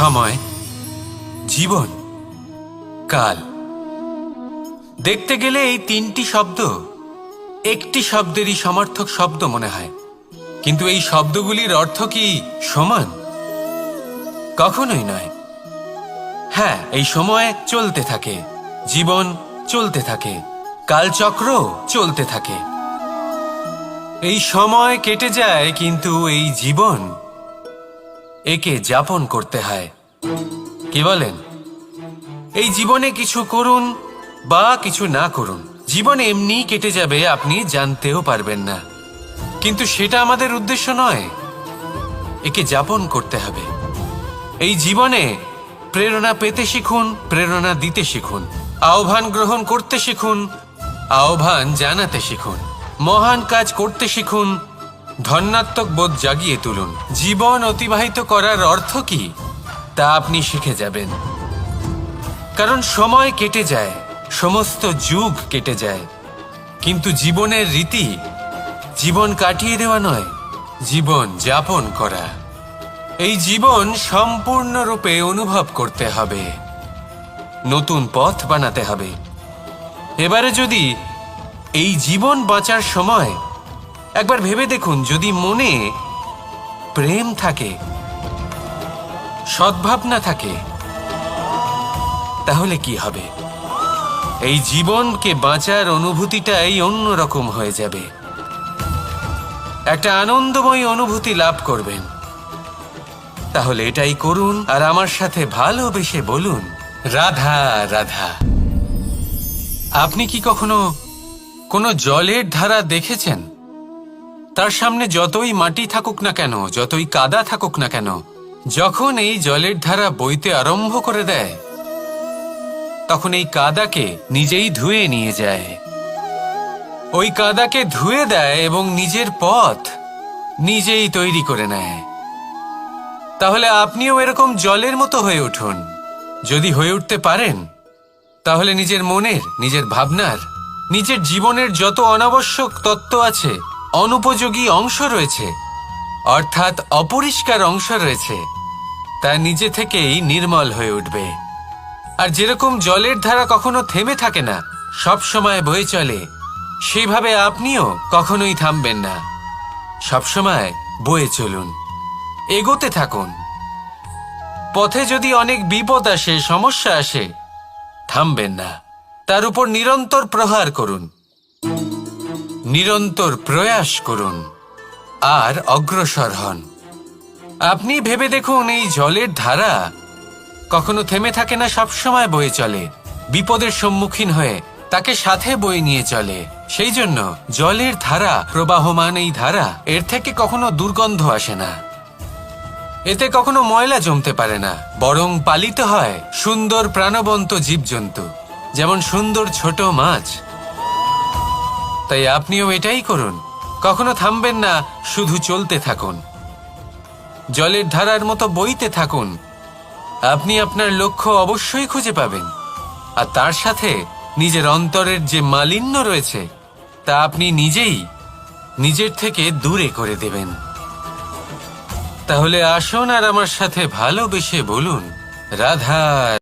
সময়, জীবন, কাল। দেখতে গেলে এই তিনটি শব্দ একটি শব্দেরই সমার্থক শব্দ মনে হয়। কিন্তু এই শব্দগুলির অর্থ কি সমান? কখনোই নয়। হ্যাঁ এই সময় চলতে থাকে, জীবন চলতে থাকে, কালচক্র চলতে থাকে। এই সময় কেটে যায়, কিন্তু এই জীবন একে যাপন করতে হয়। কি বলেন? এই জীবনে কিছু করুন বা কিছু না করুন, জীবন এমনি কেটে যাবে, আপনি জানতেও পারবেন না। কিন্তু সেটা আমাদের উদ্দেশ্য নয়, একে যাপন করতে হবে। এই জীবনে প্রেরণা পেতে শিখুন, প্রেরণা দিতে শিখুন, আহ্বান গ্রহণ করতে শিখুন, আহ্বান জানাতে শিখুন, মহান কাজ করতে শিখুন ধন্যাত্মক বোধ জাগিয়ে তুলুন। জীবন অতিবাহিত করার অর্থ কি? তা আপনি শিখে যাবেন। কারণ সময় কেটে যায়, সমস্ত যুগ কেটে যায়। কিন্তু জীবনের রীতি, জীবন কাটিয়ে দেওয়া নয়, জীবন যাপন করা। এই জীবন সম্পূর্ণরূপে অনুভব করতে হবে। নতুন পথ বানাতে হবে। এবারে যদি এই জীবন বাঁচার সময় একবার ভেবে দেখুন, যদি মনে প্রেম থাকে, সদ্ভাবনা থাকে, তাহলে কি হবে? এই জীবনকে বাঁচার অনুভূতিটাই অন্যরকম হয়ে যাবে। একটা আনন্দময় অনুভূতি লাভ করবেন। তাহলে এটাই করুন, আর আমার সাথে ভালোবেসে বলুন, রাধা রাধা। আপনি কি কখনো কোনো জলের ধারা দেখেছেন? তার সামনে যতই মাটি থাকুক না কেন, যতই কাদা থাকুক না কেন, যখন এই জলের ধারা বইতে আরম্ভ করে দেয়, তখন এই কাদাকে নিজেই ধুয়ে নিয়ে যায়। ওই কাদাকে ধুয়ে দেয় এবং নিজের পথ নিজেই তৈরি করে নেয়। তাহলে আপনিও এরকম জলের মতো হয়ে উঠুন। যদি হয়ে উঠতে পারেন, তাহলে নিজের মনের, নিজের ভাবনার, নিজের জীবনের যত অনাবশ্যক তত্ত্ব আছে অনুপযোগী অংশ রয়েছে, অর্থাৎ অপরিষ্কার অংশ রয়েছে। তা নিজে থেকেই নির্মল হয়ে উঠবে। আর যেরকম জলের ধারা কখনো থেমে থাকে না, সব সময় বয়ে চলে, সেইভাবে আপনিও কখনোই থামবেন না। সবসময় বয়ে চলুন, এগোতে থাকুন। পথে যদি অনেক বিপদ আসে, সমস্যা আসে, থামবেন না। তার উপর নিরন্তর প্রহার করুন। নিরন্তর প্রয়াস করুন আর অগ্রসর হন। আপনি ভেবে দেখুন, এই জলের ধারা কখনো থেমে থাকে না, সবসময় বয়ে চলে। বিপদের সম্মুখীন হয়ে তাকে সাথে বয়ে নিয়ে চলে। সেই জন্য জলের ধারা, প্রবাহমান এই ধারা, এর থেকে কখনো দুর্গন্ধ আসে না। এতে কখনো ময়লা জমতে পারে না, বরং পালিত হয় সুন্দর প্রাণবন্ত জীবজন্তু, যেমন সুন্দর ছোট মাছ। তাই আপনিও এটাই করুন। কখনো থামবেন না, শুধু চলতে থাকুন। জলের ধারার মতো বইতে থাকুন। আপনি আপনার লক্ষ্য অবশ্যই খুঁজে পাবেন। আর তার সাথে নিজের অন্তরের যে মালিন্য রয়েছে, তা আপনি নিজেই নিজের থেকে দূরে করে দেবেন। তাহলে আসুন আর আমার সাথে ভালোবেসে বলুন, রাধা